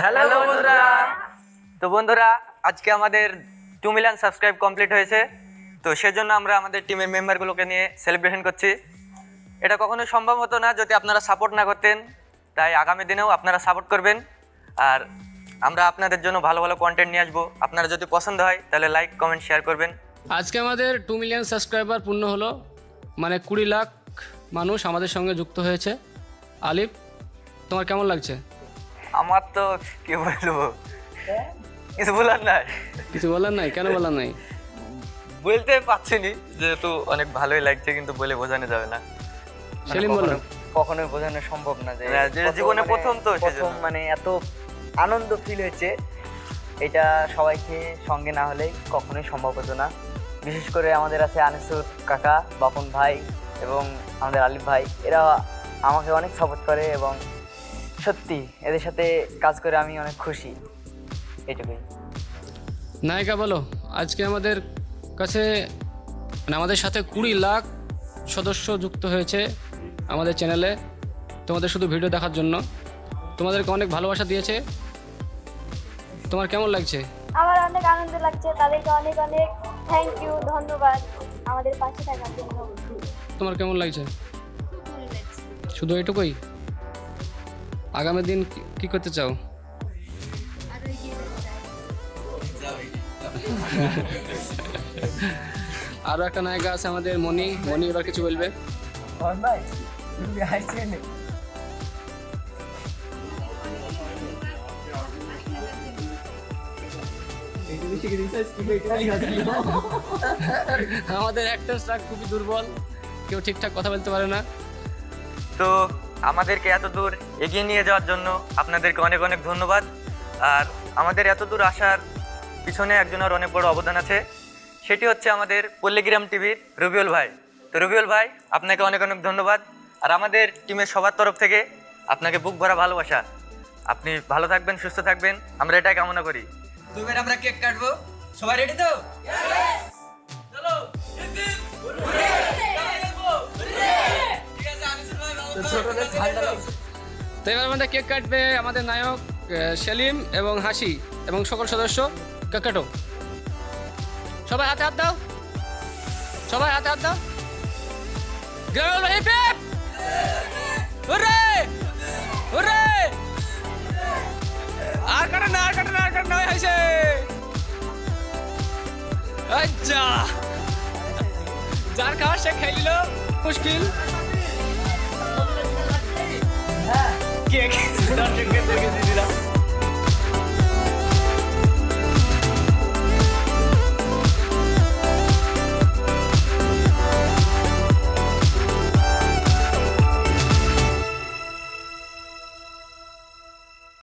Hello বন্ধুরা। তো বন্ধুরা আজকে আমাদের টু মিলিয়ন সাবস্ক্রাইব কমপ্লিট হয়েছে। তো সেজন্য আমরা আমাদের টিমের মেম্বারগুলোকে নিয়ে সেলিব্রেশন করছি। এটা কখনো সম্ভব হতো না যদি আপনারা সাপোর্ট না করতেন। তাই আগামী দিনেও আপনারা সাপোর্ট করবেন। আর আমরা আপনাদের জন্য ভালো ভালো কন্টেন্ট নিয়ে আসব। আপনারা যদি পছন্দ হয় তাহলে লাইক কমেন্ট শেয়ার করবেন। আজকে আমাদের টু মিলিয়ন সাবস্ক্রাইবার পূর্ণ হলো। মানে কুড়ি লাখ মানুষ আমাদের সঙ্গে যুক্ত হয়েছে। আলিফ তোমার কেমন লাগছে? আমার তো কি বলব। কিছু বলার নাই। কিছু বলার নাই? কেন বলার নাই? বলতে পারছি নি যেহেতু অনেক ভালোই লাগছে কিন্তু বলে বোঝানো যাবে না। সেলিম বলো। কখনোই বোঝানো সম্ভব না যে যে জীবনে মানে প্রথম তো প্রথম মানে এত আনন্দ ফিল হয়েছে এটা সবাইকে সঙ্গে না হলে কখনোই সম্ভব হতো না। বিশেষ করে আমাদের আছে আনিসুর কাকা বাপন ভাই এবং আমাদের আলিফ ভাই এরা আমাকে অনেক সাপোর্ট করে এবং সত্যি এদের সাথে কাজ করে আমি অনেক খুশি। এইটুকুই নায়িকা বলো আজকে আমাদের কাছে মানে আমাদের সাথে কুড়ি লাখ সদস্য যুক্ত হয়েছে আমাদের চ্যানেলে। তোমাদের শুধু ভিডিও দেখার জন্য। তোমাদেরকে অনেক ভালোবাসা দিয়েছে। তোমার কেমন লাগছে? আমার অনেক আনন্দ লাগছে তাদেরকে অনেক অনেক থ্যাংক ইউ ধন্যবাদ আমাদের পাশে থাকার জন্য। তোমার কেমন লাগছে। শুধু এটুকুই? আগামী দিন কি- করতে চাও? আরও একটা নায়িকা আছে আমাদের মনি মনি এবার কিছু বলবে। আমাদের অ্যাক্টার্সরা খুবই দুর্বল, কেউ ঠিকঠাক কথা বলতে পারে না। তো আমাদেরকে এত দূর এগিয়ে নিয়ে যাওয়ার জন্য আপনাদেরকে অনেক অনেক ধন্যবাদ। আর আমাদের এত দূর আসার পিছনে একজনের অনেক বড় অবদান আছে। সেটি হচ্ছে আমাদের পল্লীগ্রাম টিভির রবিউল ভাই। তো রবিউল ভাই আপনাকে অনেক অনেক ধন্যবাদ। আর আমাদের টিমের সবার তরফ থেকে আপনাকে বুক ভরা ভালোবাসা। আপনি ভালো থাকবেন সুস্থ থাকবেন। আমরা এটাই কামনা করি। আমরা কেক কাটবো। সবাই রেডি তো? তো এবার আমাদের কেক কাটবে আমাদের নায়ক সেলিম এবং হাসি এবং সকল সদস্য কেক কাটো সবাই হাতে হাত দাও সবাই হাতে হাত দাও গ্রামের হিপ! হুররে! হুররে! আর কাটা না, আর কাটা না, আর কাটা আচ্ছা যার খাওয়া সে খাইল মুশকিল 깨끗하게 되겠습니다.